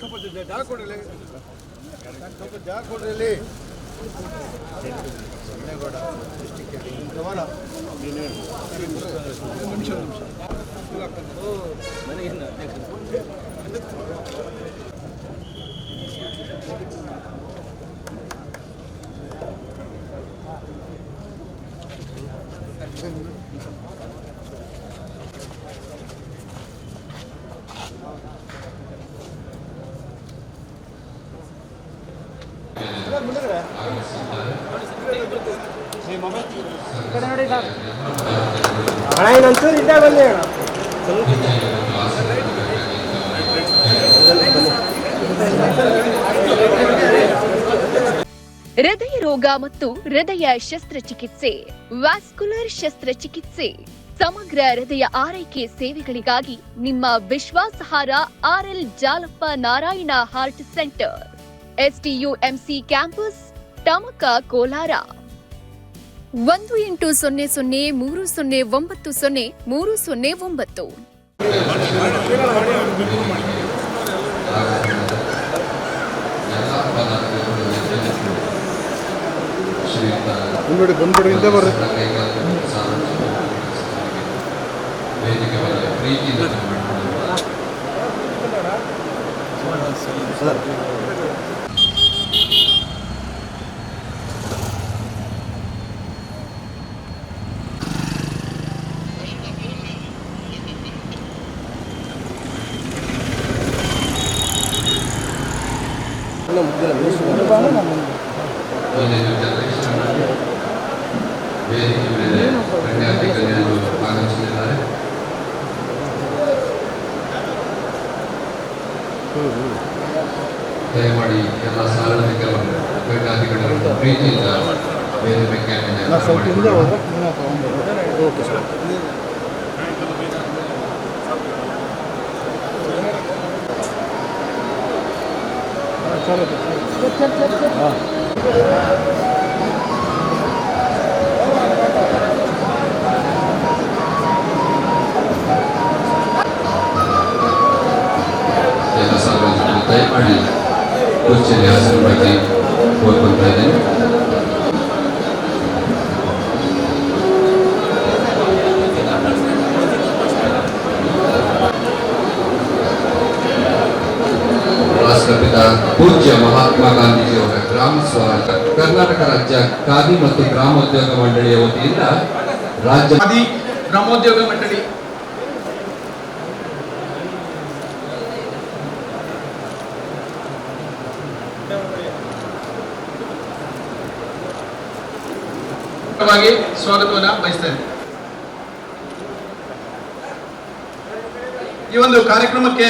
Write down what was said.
ಸ್ವಲ್ಪ ಜಾಗ ಕೊಡ್ರಿ ಸ್ವಲ್ಪ ಜಾಗ ಕೊಡ್ರಿ ಇಲ್ಲಿ ಸೊನ್ನೆಗೌಡ ಡಿಸ್ಟಿಕ್ ಗಮನ ನಿಮಿಷ ನಿಮಿಷ ಅಣ್ಣ ಇನ್ನೊಂಚೂರು ಇದ್ದೇ ಹೃದಯ ರೋಗ ಮತ್ತು ಹೃದಯ ಶಸ್ತ್ರಚಿಕಿತ್ಸೆ ವ್ಯಾಸ್ಕುಲರ್ ಶಸ್ತ್ರಚಿಕಿತ್ಸೆ. ಸಮಗ್ರ ಹೃದಯ ಆರೈಕೆ ಸೇವೆಗಳಿಗಾಗಿ ನಿಮ್ಮ ವಿಶ್ವಾಸಾರ್ಹ RL Jalappa Narayana heart centre. STUMC campus Tamaka Kolar ಒಂದು ಎಂಟು ಸೊನ್ನೆ ಸೊನ್ನೆ ಮೂರು ಸೊನ್ನೆ ಒಂಬತ್ತು ಸೊನ್ನೆ ಮೂರು ಸೊನ್ನೆ ಒಂಬತ್ತು ಮುಂದೋಡಿ ಬಂದ್ಬಿಡ್ರಿ ಹಿಂದೆ ಬರ್ರಿ ವೇದಿಕೆ ದಯಮಾಡಿ ಎಲ್ಲ ಸಾರ್ವಜನಿಕರು ಗಣ್ಯಾತಿ ಗಣ್ಯರು ಪ್ರೀತಿಯಿಂದ ವೇದಿಕೆ ಮೇಲೆ ನಾ ಸ್ವಲ್ಪ Sarı. Gel gel gel. gel. Ha. Sayın Ali, Türkçe Riyasını Bakayım, ರಾಷ್ಟ್ರಪಿತ ಪೂಜ್ಯ ಮಹಾತ್ಮ ಗಾಂಧೀಜಿಯವರ ಗ್ರಾಮ ಸ್ವರಾಜ ಕರ್ನಾಟಕ ರಾಜ್ಯ ಖಾದಿ ಮತ್ತು ಗ್ರಾಮೋದ್ಯೋಗ ಮಂಡಳಿಯ ವತಿಯಿಂದ ರಾಜ್ಯ ಗ್ರಾಮೋದ್ಯೋಗ ಮಂಡಳಿ. ವಾಗಿ ಸ್ವಾಗತವನ್ನ ಬಯಸ್ತೇನೆ ಈ ಒಂದು ಕಾರ್ಯಕ್ರಮಕ್ಕೆ